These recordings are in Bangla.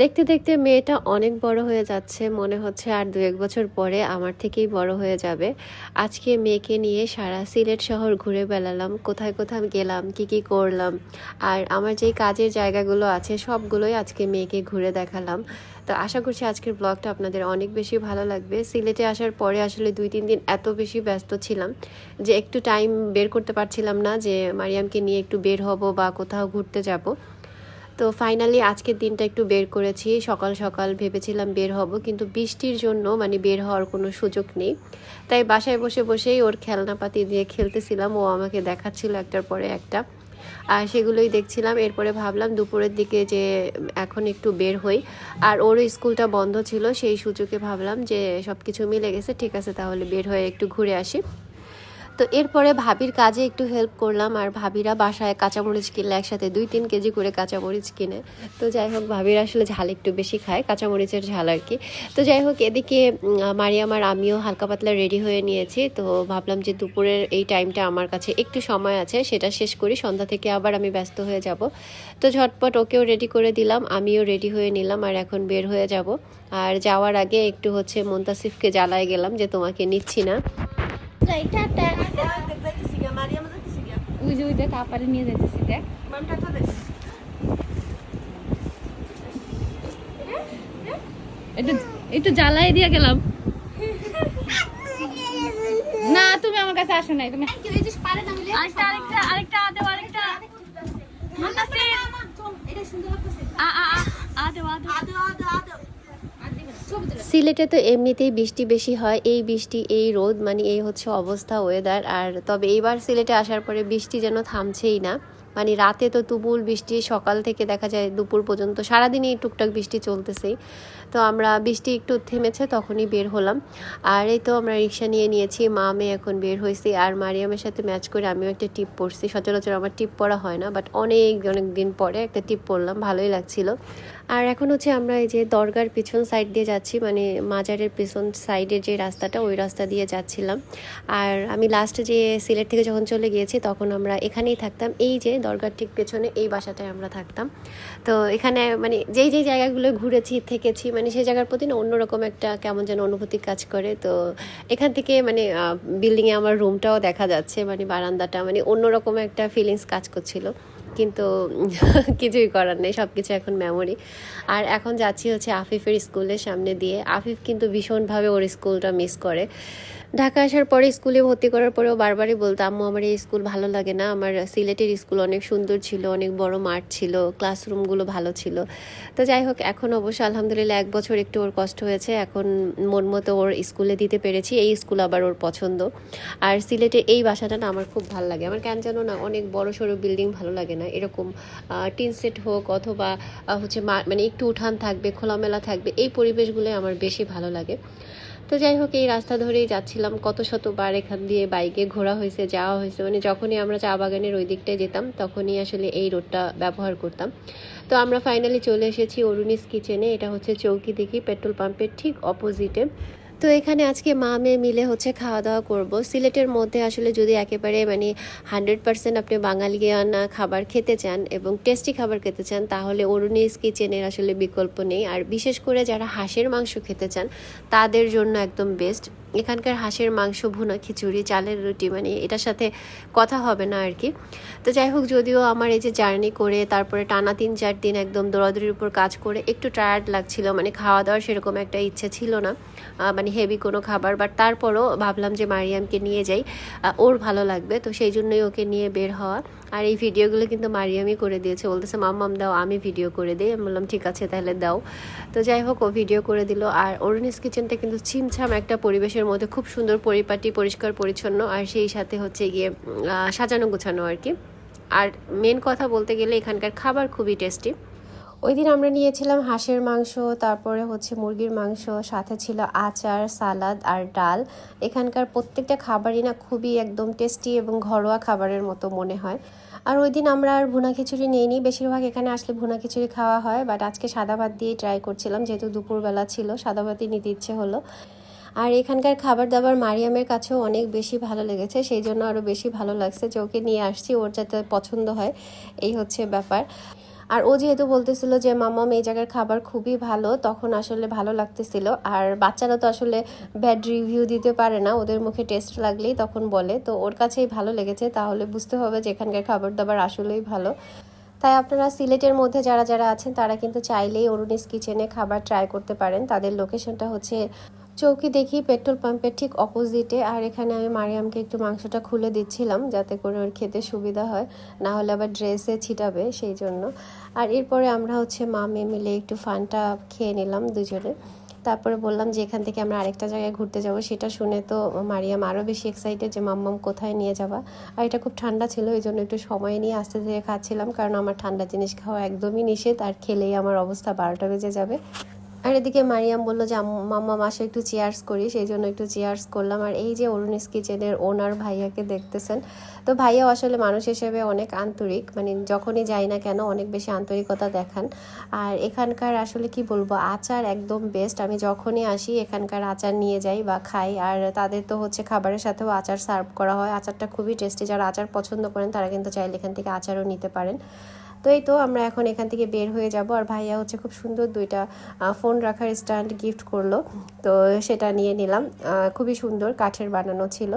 দেখতে দেখতে মেয়েটা অনেক বড় হয়ে যাচ্ছে, মনে হচ্ছে আর দু এক বছর পরে আমার থেকেই বড় হয়ে যাবে। আজকে মেয়েকে নিয়ে সারা সিলেট শহর ঘুরে বেড়ালাম, কোথায় কোথায় গেলাম, কি কি করলাম, আর আমার যেই কাজের জায়গাগুলো আছে সবগুলোই আজকে মেয়েকে ঘুরে দেখালাম। তো আশা করছি আজকের ব্লগটা আপনাদের অনেক বেশি ভালো লাগবে। সিলেটে আসার পরে আসলে দুই তিন দিন এত বেশি ব্যস্ত ছিলাম যে একটু টাইম বের করতে পারছিলাম না যে মারিয়ামকে নিয়ে একটু বের হব বা কোথাও ঘুরতে যাব। তো ফাইনালি আজকের দিনটা একটু বের করেছি। সকাল সকাল ভেবেছিলাম বের হব, কিন্তু বৃষ্টির জন্য মানে বের হওয়ার কোনো সুযোগ নেই। তাই বাসায় বসে বসেই ওর খেলনাপাতি দিয়ে খেলতেছিলাম। ও আমাকে দেখাচ্ছিল একটার পরে একটা। আর সেগুলোই দেখছিলাম। এরপরে ভাবলাম দুপুরের দিকে যে এখন একটু বের হই। আর ওরও স্কুলটা বন্ধ ছিল, সেই সুযোগে ভাবলাম যে সব কিছু মিলে গেছে, ঠিক আছে, তাহলে বের হয়ে একটু ঘুরে আসি। তো এরপরে ভাবির কাজে একটু হেল্প করলাম আর ভাবিরা বাসায় কাঁচামরিচ কিনলে একসাথে দুই তিন কেজি করে কাঁচামরিচ কিনে। তো যাই হোক, ভাবিরা আসলে ঝাল একটু বেশি খায়, কাঁচামরিচের ঝাল আর কি। তো যাই হোক, এদিকে মারিয়াম আর আমিও হালকা পাতলা রেডি হয়ে নিয়েছি। তো ভাবলাম যে দুপুরের এই টাইমটা আমার কাছে একটু সময় আছে, সেটা শেষ করি, সন্ধ্যা থেকে আবার আমি ব্যস্ত হয়ে যাব। তো ঝটপট ওকেও রেডি করে দিলাম, আমিও রেডি হয়ে নিলাম আর এখন বের হয়ে যাব। আর যাওয়ার আগে একটু হচ্ছে মুন্তাসিফকে জ্বালায় গেলাম যে তোমাকে নিচ্ছি না। ওই যে ওই দেখ আপারে নিয়ে যাইতেছি দেখ একটু একটু জ্বালাই দিয়ে গেলাম না তুমি আমার কাছে আসো নাই তুমি আরেকটা আরেকটা সিলেটে তো এমনিতেই বৃষ্টি বেশি হয়। এই বৃষ্টি, এই রোদ মানে এই হচ্ছে অবস্থা ওয়েদার আর তবে এইবার সিলেটে আসার পরে বৃষ্টি যেন থামছেই না। মানে রাতে তো তুমুল বৃষ্টি, সকাল থেকে দেখা যায় দুপুর পর্যন্ত সারাদিনই টুকটাক বৃষ্টি চলতেছেই তো আমরা বৃষ্টি একটু থেমেছে তখনই বের হলাম। আর এই তো আমরা রিক্সা নিয়ে নিয়েছি, মা মেয়ে এখন বের হয়েছি আর মারিয়ামের সাথে ম্যাচ করে আমিও একটা টিপ পরছি। সচরাচর আমার টিপ পরা হয় না বাট অনেক অনেক দিন পরে একটা টিপ পরলাম, ভালোই লাগছিল। আর এখন হচ্ছে আমরা এই যে দরগার পিছন সাইড দিয়ে যাচ্ছি মানে মাজারের পিছন সাইডের যে রাস্তাটা, ওই রাস্তা দিয়ে যাচ্ছিলাম। আর আমি লাস্টে যে সিলেট থেকে যখন চলে গিয়েছি, তখন আমরা এখানেই থাকতাম। এই যে দরগার ঠিক পেছনে এই বাসাটায় আমরা থাকতাম। তো এখানে মানে যেই যেই জায়গাগুলো ঘুরেছি, থেকেছি মানে সেই জায়গার প্রতি না অন্যরকম একটা কেমন যেন অনুভূতি কাজ করে। তো এখান থেকে মানে বিল্ডিংয়ে আমার রুমটাও দেখা যাচ্ছে মানে বারান্দাটা মানে অন্যরকম একটা ফিলিংস কাজ করছিল। কিন্তু কিছুই করার নেই সব কিছু এখন মেমোরি আর এখন যাচ্ছি হচ্ছে আফিফের স্কুলের সামনে দিয়ে। আফিফ কিন্তু ভীষণভাবে ওর স্কুলটা মিস করে। ঢাকা আসার পরে স্কুলে ভর্তি করার পরেও বারবারই বলতো, আম্মু, আমার এই স্কুল ভালো লাগে না। আমার সিলেটের স্কুল অনেক সুন্দর ছিল, অনেক বড় মাঠ ছিল ক্লাসরুমগুলো ভালো ছিল। তো যাই হোক, এখন অবশ্য আলহামদুলিল্লাহ এক বছর একটু ওর কষ্ট হয়েছে। এখন মন মতো ওর স্কুলে দিতে পেরেছি, এই স্কুল আবার ওর পছন্দ। আর সিলেটে এই বাসাটা না আমার খুব ভালো লাগে। আমার কেন জানো না, অনেক বড় সড়ো বিল্ডিং ভালো লাগে না। এরকম টিন সেট হোক অথবা হচ্ছে মানে একটু উঠান থাকবে, খোলামেলা থাকবে, এই পরিবেশগুলো আমার বেশি ভালো লাগে। তো যাই হোক, এই রাস্তা ধরেই যাচ্ছিলাম। কত শতবার এখান দিয়ে বাইকে ঘোরা হয়েছে, যাওয়া হয়েছে। মানে যখনই আমরা চা বাগানের ওই দিকটায় যেতাম, তখনই আসলে এই রোডটা ব্যবহার করতাম। তো আমরা ফাইনালি চলে এসেছি অরুণিস কিচেনে এটা হচ্ছে চৌকি দেখি পেট্রোল পাম্পের ঠিক অপোজিটে তো এখানে আজকে মা মেয়ে মিলে হচ্ছে খাওয়া দাওয়া করব। সিলেটের মধ্যে আসলে যদি একেবারে মানে হান্ড্রেড পার্সেন্ট আপনি বাঙালিয়ান খাবার খেতে চান এবং টেস্টি খাবার খেতে চান, তাহলে অরুণিস কিচেনের আসলে বিকল্প নেই। আর বিশেষ করে যারা হাঁসের মাংস খেতে চান, তাদের জন্য একদম বেস্ট এখানকার হাঁসের মাংস, ভুনা, খিচুড়ি, চালের রুটি মানে এটার সাথে কথা হবে না আর কি তো যাই হোক, যদিও আমার এই যে জার্নি করে, তারপরে টানা তিন, চার দিন একদম দৌড়াদৌড়ির উপর কাজ করে, একটু টায়ার্ড লাগছিল মানে খাওয়া দাওয়ার সেরকম একটা ইচ্ছে ছিল না মানে হেভি কোনো খাবার বাট তারপরও ভাবলাম যে মারিয়ামকে নিয়ে যাই ওর ভালো লাগবে, তো সেই জন্যই ওকে নিয়ে বের হওয়া। আর এই ভিডিওগুলো কিন্তু মারিয়ামই করে দিয়েছে, বলতেছে মাম্মাম দাও, আমি ভিডিও করে দিই। আমি বললাম, ঠিক আছে, তাহলে দাও। তো যাই হোক, ও ভিডিও করে দিল, আর অরুণিস কিচেনটা কিন্তু ছিমছাম একটা পরিবেশের মধ্যে খুব সুন্দর পরিপাটি, পরিষ্কার, পরিচ্ছন্ন আর সেই সাথে হচ্ছে গিয়ে সাজানো গোছানো আর কি। আর মেন কথা বলতে গেলে এখানকার খাবার খুবই টেস্টি ওই দিন আমরা নিয়েছিলাম হাঁসের মাংস, তারপরে হচ্ছে মুরগির মাংস, সাথে ছিল আচার, সালাদ আর ডাল। এখানকার প্রত্যেকটা খাবারই না খুবই একদম টেস্টি এবং ঘরোয়া খাবারের মতো মনে হয়। আর ওই দিন আমরা আর ভুনা খিচুড়ি নিইনি। বেশিরভাগ এখানে আসলে ভুনা খিচুড়ি খাওয়া হয় বাট আজকে সাদা ভাত দিয়ে ট্রাই করছিলাম, যেহেতু দুপুরবেলা ছিল, সাদা ভাতই নিতে ইচ্ছে হলো। আর এখানকার খাবার দাবার মারিয়ামের কাছেও অনেক বেশি ভালো লেগেছে, সেই জন্য আরও বেশি ভালো লাগছে যে ওকে নিয়ে আসছি, ওর যাতে পছন্দ হয়, এই হচ্ছে ব্যাপার। আর ও যেহেতু বলতেছিল যে মাম্মাম এই জায়গার খাবার খুবই ভালো তখন আসলে ভালো লাগতেছিল। আর বাচ্চারা তো আসলে ব্যাড রিভিউ দিতে পারে না, ওদের মুখে টেস্ট লাগলেই তখন বলে। তো ওর কাছেই ভালো লেগেছে, তাহলে বুঝতে হবে যে এখানকার খাবার দাবার আসলেই ভালো। তাই আপনারা সিলেটের মধ্যে যারা যারা আছেন, তারা কিন্তু চাইলেই অরুণিস কিচেনে খাবার ট্রাই করতে পারেন। তাদের লোকেশনটা হচ্ছে চৌকি দেখি পেট্রোল পাম্পের ঠিক অপোজিটে, আর এখানে আমি মারিয়ামকে একটু মাংসটা খুলে দিচ্ছিলাম যাতে করে ওর খেতে সুবিধা হয়, না হলে আবার ড্রেসে ছিটাবে সেই জন্য। আর এরপরে আমরা হচ্ছে মা মেয়ে মিলে একটু ফানটা খেয়ে নিলাম দুজনে। তারপরে বললাম যে এখান থেকে আমরা আরেকটা জায়গায় ঘুরতে যাব, সেটা শুনে তো মারিয়াম আরও বেশি এক্সাইটেড যে, মাম্মাম, কোথায় নিয়ে যাবা? আর এটা খুব ঠান্ডা ছিল, এই জন্য একটু সময় নিয়ে আস্তে ধীরে খাচ্ছিলাম, কারণ আমার ঠান্ডা জিনিস খাওয়া একদমই নিষেধ, আর খেলেই আমার অবস্থা বারোটা বেজে যাবে। আর এদিকে মারিয়াম বলল যে মাম্মা মাসে একটু চেয়ার্স করি, সেই জন্য একটু চেয়ার্স করলাম। আর এই যে অরুণিস কিচেনের ওনার ভাইয়াকে দেখতেছেন, তো ভাইয়াও আসলে মানুষ হিসেবে অনেক আন্তরিক মানে যখনই যাই না কেন অনেক বেশি আন্তরিকতা দেখান। আর এখানকার আসলে কি বলব, আচার একদম বেস্ট আমি যখনই আসি, এখানকার আচার নিয়ে যাই বা খাই, আর তাদের তো হচ্ছে খাবারের সাথেও আচার সার্ভ করা হয়। আচারটা খুবই টেস্টি যারা আচার পছন্দ করেন, তারা কিন্তু চাইলে এখান থেকে আচারও নিতে পারেন। তো এই তো আমরা এখন এখান থেকে বের হয়ে যাব। আর ভাইয়া হচ্ছে খুব সুন্দর দুইটা ফোন রাখার স্ট্যান্ড গিফট করল। তো সেটা নিয়ে নিলাম। খুবই সুন্দর কাঠের বানানো ছিল।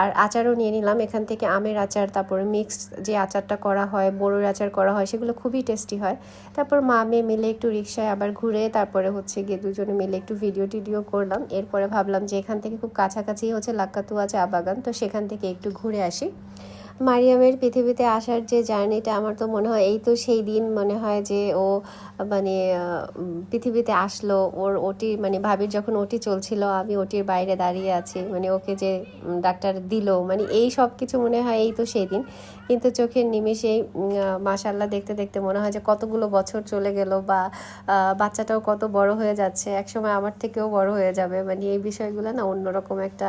আর আচারও নিয়ে নিলাম। এখান থেকে আমের আচার, তারপরে মিক্সড যে আচারটা করা হয়, বড়োর আচার করা হয়, সেগুলো খুবই টেস্টি হয়। তারপর মা মেয়ে মিলে একটু রিক্সায় আবার ঘুরে, তারপরে হচ্ছে গিয়ে দুজনে মিলে একটু ভিডিও টিডিও করলাম। এরপরে ভাবলাম যে এখান থেকে খুব কাছাকাছি হচ্ছে লাক্কাতুয়া চা বাগান, তো সেখান থেকে একটু ঘুরে আসি। মারিয়ামের পৃথিবীতে আসার যে জার্নিটা, আমার তো মনে হয় এই তো সেই দিন মনে হয় যে ও মানে পৃথিবীতে আসলো। ওর ওটি মানে ভাবির যখন ওটি চলছিল, আমি ওটির বাইরে দাঁড়িয়ে আছি। মানে ওকে যে ডাক্তার দিল মানে এই সব কিছু মনে হয় এই তো সেই দিন। কিন্তু চোখের নিমেষেই মাশাল্লাহ দেখতে দেখতে মনে হয় যে কতগুলো বছর চলে গেল বা বাচ্চাটাও কত বড় হয়ে যাচ্ছে। একসময় আমার থেকেও বড় হয়ে যাবে। মানে এই বিষয়গুলো না অন্যরকম একটা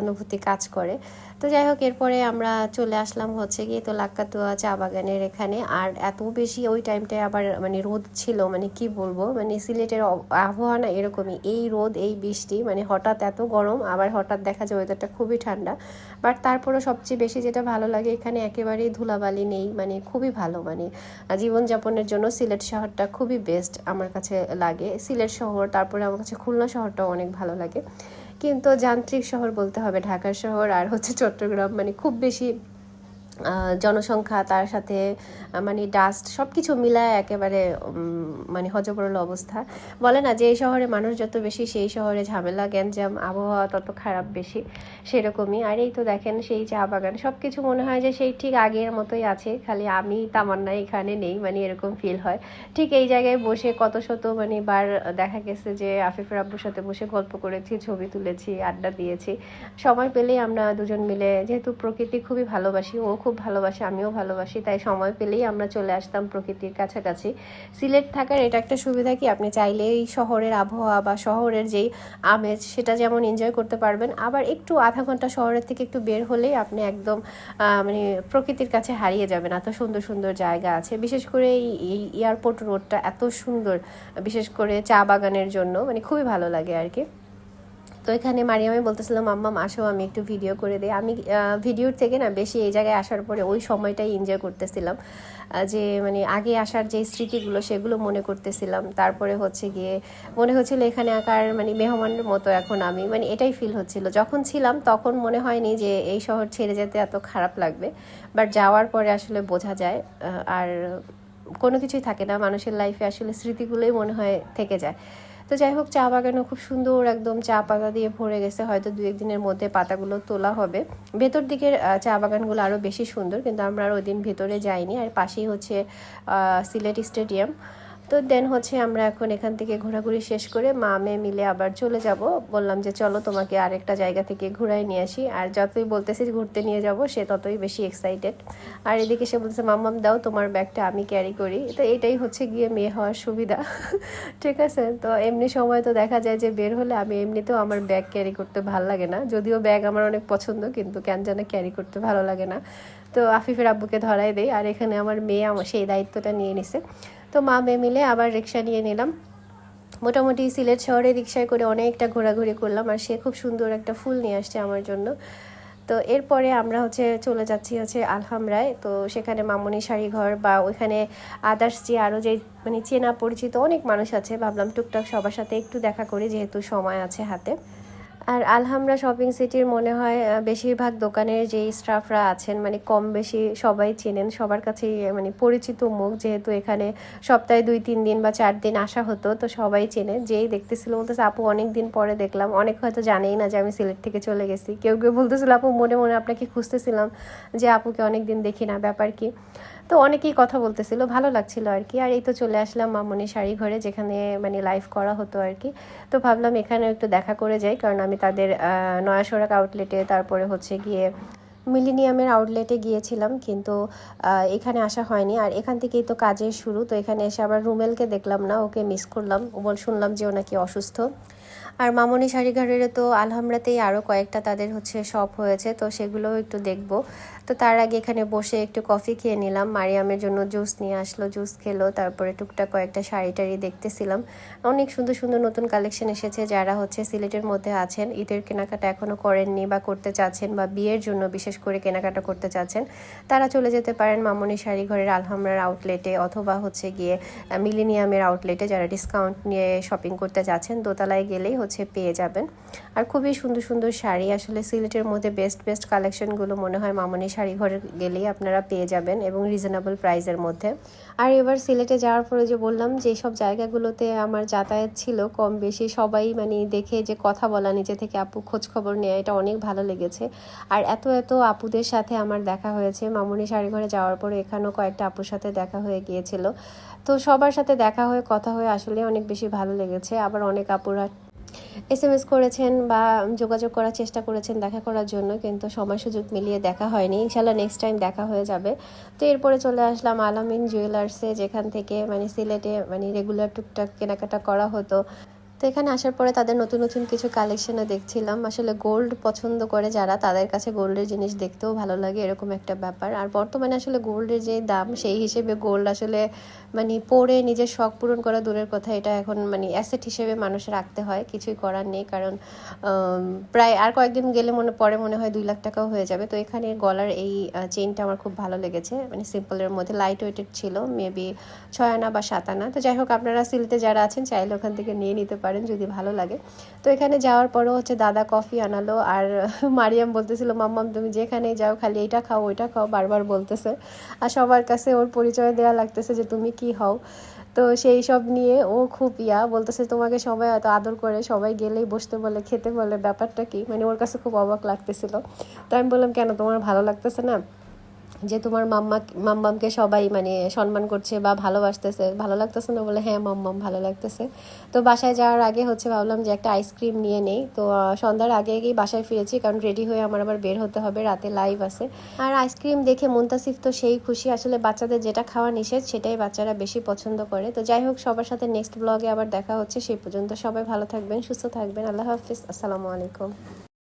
অনুভূতি কাজ করে। তো যাই হোক, এরপরে আমরা চলে আসলাম হচ্ছে গিয়ে তো লাক্কাতুয়া চা বাগানের এখানে। আর এত বেশি ওই টাইমটায় আবার মানে রোদ ছিল মানে কি বলব? মানে সিলেটের আবহাওয়া না এরকমই। এই রোদ, এই বৃষ্টি মানে হঠাৎ এত গরম, আবার হঠাৎ দেখা যায় ওয়েদারটা খুবই ঠান্ডা। বাট তারপরেও সবচেয়ে বেশি যেটা ভালো লাগে, এখানে একেবারেই ধুলাবালি নেই মানে খুবই ভালো মানে জীবনযাপনের জন্য সিলেট শহরটা খুবই বেস্ট আমার কাছে লাগে। সিলেট শহর, তারপরে আমার কাছে খুলনা শহরটাও অনেক ভালো লাগে। কিন্তু যান্ত্রিক শহর বলতে হবে ঢাকা শহর আর হচ্ছে চট্টগ্রাম মানে খুব বেশি জনসংখ্যা, তার সাথে মানে ডাস্ট সব কিছু মিলায় একেবারে মানে হজবরল অবস্থা। বলে না যে এই শহরে মানুষ যত বেশি, সেই শহরে ঝামেলা, গ্যাঞ্জাম, আবহাওয়া তত খারাপ বেশি, সেরকমই। আর এই তো দেখেন সেই চা বাগান সব কিছু মনে হয় যে সেই ঠিক আগের মতোই আছে, খালি আমি তামান্না এখানে নেই মানে এরকম ফিল হয়। ঠিক এই জায়গায় বসে কত শত মানে বার দেখা গেছে যে আফিফের আব্বুর সাথে বসে গল্প করেছি, ছবি তুলেছি, আড্ডা দিয়েছি। সময় পেলেই আমরা দুজন মিলে, যেহেতু প্রকৃতি খুবই ভালোবাসি, ও খুব ভালোবাসে, আমিও ভালোবাসি, তাই সময় পেলেই আমরা চলে আসতাম প্রকৃতির কাছাকাছি। সিলেট থাকার এটা একটা সুবিধা কি, আপনি চাইলেই শহরের আবহাওয়া বা শহরের যেই আমেজ, সেটা যেমন এনজয় করতে পারবেন, আবার একটু আধা ঘণ্টা শহরের থেকে একটু বের হলেই আপনি একদম মানে প্রকৃতির কাছে হারিয়ে যাবেন, এত সুন্দর সুন্দর জায়গা আছে। বিশেষ করে এই এই এয়ারপোর্ট রোডটা এত সুন্দর, বিশেষ করে চা বাগানের জন্য মানে খুবই ভালো লাগে আর কি। তো এখানে মারিয়ামে বলতেছিলাম আম্মা আসো, আমি একটু ভিডিও করে দিই। আমি ভিডিওর থেকে না বেশি এই জায়গায় আসার পরে ওই সময়টাই এনজয় করতেছিলাম। যে মানে আগে আসার যে স্মৃতিগুলো সেগুলো মনে করতেছিলাম। তারপরে হচ্ছে গিয়ে মনে হচ্ছিল এখানে আঁকার মানে মেহমানের মতো এখন আমি মানে এটাই ফিল হচ্ছিল। যখন ছিলাম তখন মনে হয়নি যে এই শহর ছেড়ে যেতে এত খারাপ লাগবে। বাট যাওয়ার পরে আসলে বোঝা যায় আর কোনো কিছুই থাকে না। মানুষের লাইফে আসলে স্মৃতিগুলোই মনে হয় থেকে যায়। তো যাই হোক, চা বাগানও খুব সুন্দর একদম চা পাতা দিয়ে ভরে গেছে। হয়তো দু একদিনের মধ্যে পাতাগুলো তোলা হবে। ভেতর দিকের চা বাগানগুলো আরও বেশি সুন্দর, কিন্তু আমরা আর ওই দিন ভেতরে যাইনি। আর পাশেই হচ্ছে সিলেট স্টেডিয়াম। তো দেন হচ্ছে আমরা এখন এখান থেকে ঘোরাঘুরি শেষ করে মা, মেয়ে মিলে আবার চলে যাব। বললাম যে চলো তোমাকে আরেকটা জায়গা থেকে ঘুরাই নিয়ে আসি। আর যতই বলতেছি ঘুরতে নিয়ে যাব, সে ততই বেশি এক্সাইটেড আর এদিকে সে বলছে মাম্মাম, দাও তোমার ব্যাগটা, আমি ক্যারি করি। তো এটাই হচ্ছে গিয়ে মেয়ে হওয়ার সুবিধা। ঠিক আছে? তো এমনি সময় তো দেখা যায় যে বের হলে আমি এমনিতেও আমার ব্যাগ ক্যারি করতে ভালো লাগে না। যদিও ব্যাগ আমার অনেক পছন্দ, কিন্তু কেন যেন ক্যারি করতে ভালো লাগে না। তো আফিফের আব্বুকে ধরাই দেই। আর এখানে আমার মেয়ে, আমার সেই দায়িত্বটা নিয়ে নিছে। তো মা মেয়ে মিলে আবার রিক্সা নিয়ে নিলাম। মোটামুটি সিলেট শহরে রিক্সায় করে অনেকটা ঘোরাঘুরি করলাম আর সে খুব সুন্দর একটা ফুল নিয়ে আসছে আমার জন্য। তো এরপরে আমরা হচ্ছে চলে যাচ্ছি হচ্ছে আলহামরায়। তো সেখানে মামনি শাড়িঘর বা ওইখানে আদার্স যে আরও যে মানে চেনা পরিচিত অনেক মানুষ আছে, ভাবলাম টুকটাক সবার সাথে একটু দেখা করি যেহেতু সময় আছে হাতে। আর আলহামরা শপিং সিটির মনে হয় বেশিরভাগ দোকানের যেই স্টাফরা আছেন মানে কম বেশি সবাই চেনেন, সবার কাছেই মানে পরিচিত মুখ। যেহেতু এখানে সপ্তাহে দুই, তিন দিন বা চার দিন আসা হতো, তো সবাই চেনে। যেই দেখতেছিল, বলতেছে, আপু অনেক দিন পরে দেখলাম। অনেক হয়তো জানেই না যে আমি সিলেট থেকে চলে গেছি। কেউ কেউ বলতেছিল, আপু, মনে মনে আপনাকে খুঁজতেছিলাম যে, আপুকে অনেক দিন দেখি না, ব্যাপার কি? তো অনেকেই কথা বলতেছিল ভালো লাগছিল আর কি আর এই তো চলে আসলাম মামনি শাড়ি ঘরে যেখানে মানে লাইভ করা হতো আর কি তো ভাবলাম এখানে একটু দেখা করে যাই কারণ আমি তাদের আহ, নয়া সড়ক আউটলেটে তারপরে হচ্ছে গিয়ে মিলিনিয়ামের আউটলেটে গিয়েছিলাম কিন্তু এখানে আসা হয়নি। আর এখান থেকেই তো কাজের শুরু তো এখানে এসে আবার রুমেলকে দেখলাম না ওকে মিস করলাম। ও বল শুনলাম যে ও নাকি অসুস্থ। আর মামনি শাড়িঘরের তো আলহামরাতেই আরও কয়েকটা তাদের হচ্ছে শপ হয়েছে, তো সেগুলোও একটু দেখব। তো তার আগে এখানে বসে একটু কফি খেয়ে নিলাম। মারিয়ামের জন্য জুস নিয়ে আসলো জুস খেলো, তারপরে টুকটাক কয়েকটা শাড়ি টাড়ি দেখতেছিলাম। অনেক সুন্দর সুন্দর নতুন কালেকশন এসেছে যারা হচ্ছে সিলেটের মধ্যে আছেন, ঈদের কেনাকাটা এখনও করেননি বা করতে চাচ্ছেন বা বিয়ের জন্য বিশেষ করে কেনাকাটা করতে চাচ্ছেন, তারা চলে যেতে পারেন মামনি শাড়িঘরের আলহামরার আউটলেটে অথবা হচ্ছে গিয়ে মিলিনিয়ামের আউটলেটে যারা ডিসকাউন্ট নিয়ে শপিং করতে যাচ্ছেন, দোতলায় গেলেই হচ্ছে পেয়ে যাবেন। আর খুবই সুন্দর সুন্দর শাড়ি। আসলে সিলেটের মধ্যে বেস্ট বেস্ট কালেকশনগুলো মনে হয় মামনি শাড়ি ঘরে গেলেই আপনারা পেয়ে যাবেন এবং রিজনেবল প্রাইসের মধ্যে। আর এবার সিলেটে যাওয়ার পরে যে বললাম, যে সব জায়গাগুলোতে আমার যাতায়াত ছিল কম বেশি, সবাই মানে দেখে যে কথা বলা, নিজে থেকে আপু খোঁজ খবর নেওয়া এটা অনেক ভালো লেগেছে। আর এত এত আপুদের সাথে আমার দেখা হয়েছে। মামনি শাড়ি ঘরে যাওয়ার পরে এখানেও কয়েকটা আপুর সাথে দেখা হয়ে গিয়েছিল। তো সবার সাথে দেখা হয়ে, কথা হয়ে আসলে অনেক বেশি ভালো লেগেছে। আবার অনেক আপুরা এস এম এস করেছেন বা যোগাযোগ করার চেষ্টা করেছেন দেখা করার জন্য, কিন্তু সময় সুযোগ মিলিয়ে দেখা হয়নি। ইনশাল্লাহ নেক্সট টাইম দেখা হয়ে যাবে। তো এরপরে চলে আসলাম আলামিন জুয়েলার্সে যেখান থেকে মানে সিলেটে মানে রেগুলার টুকটাক কেনাকাটা করা হতো। তো এখানে আসার পরে তাদের নতুন নতুন কিছু কালেকশনে দেখছিলাম। আসলে গোল্ড পছন্দ করে যারা, তাদের কাছে গোল্ডের জিনিস দেখতেও ভালো লাগে, এরকম একটা ব্যাপার। আর বর্তমানে আসলে গোল্ডের যে দাম, সেই হিসেবে গোল্ড আসলে মানে পরে নিজের শখ পূরণ করা দূরের কথা। এটা এখন মানে অ্যাসেট হিসেবে মানুষ রাখতে হয়, কিছুই করার নেই। কারণ প্রায় আর কয়েকদিন গেলে মনে, পরে মনে হয় দুই লাখ টাকাও হয়ে যাবে। তো এখানে গলার এই চেইনটা আমার খুব ভালো লেগেছে। মানে সিম্পলের মধ্যে লাইট ওয়েটেড ছিল মেবি ছয় আনা বা সাত আনা। তো যাই হোক, আপনারা সিলেটে যারা আছেন, চাইলে ওখান থেকে নিয়ে নিতে পারেন। যদি ভালো লাগে। তো এখানে যাওয়ার পরেও হচ্ছে দাদা কফি আনালো আর মারিয়াম বলতেছিল, মাম্মাম, তুমি যেখানেই যাও খালি এটা খাও, ওইটা খাও, বারবার বলতেছে। আর সবার কাছে ওর পরিচয় দেওয়া লাগতেছে যে, তুমি কি হও? তো সেই সব নিয়ে ও খুব ইয়া, বলতেছে, তোমাকে সবাই এত আদর করে সবাই গেলেই বসতে বলে, খেতে বলে, ব্যাপারটা কি? মানে ওর কাছে খুব অবাক লাগতেছিল। তো আমি বললাম, কেন, তোমার ভালো লাগতেছে না? যে তোমার মাম্মা, মাম্মামকে সবাই মানে সম্মান করছে বা ভালোবাসতেছে, ভালো লাগতেছে না? বলে হ্যাঁ মাম্মাম, ভালো লাগতেছে। তো বাসায় যাওয়ার আগে হচ্ছে ভাবলাম যে একটা আইসক্রিম নিয়ে নেই। তো সন্ধ্যার আগে আগেই বাসায় ফিরেছি, কারণ রেডি হয়ে আমার আবার বের হতে হবে, রাতে লাইভ আছে। আর আইসক্রিম দেখে মুন্তাসিফ তো সেই খুশি। আসলে বাচ্চাদের যেটা খাওয়া নিষেধ, সেটাই বাচ্চারা বেশি পছন্দ করে। তো যাই হোক, সবার সাথে নেক্সট ব্লগে আবার দেখা হচ্ছে। সেই পর্যন্ত সবাই ভালো থাকবেন, সুস্থ থাকবেন। আল্লাহ হাফিজ। আসসালামু আলাইকুম।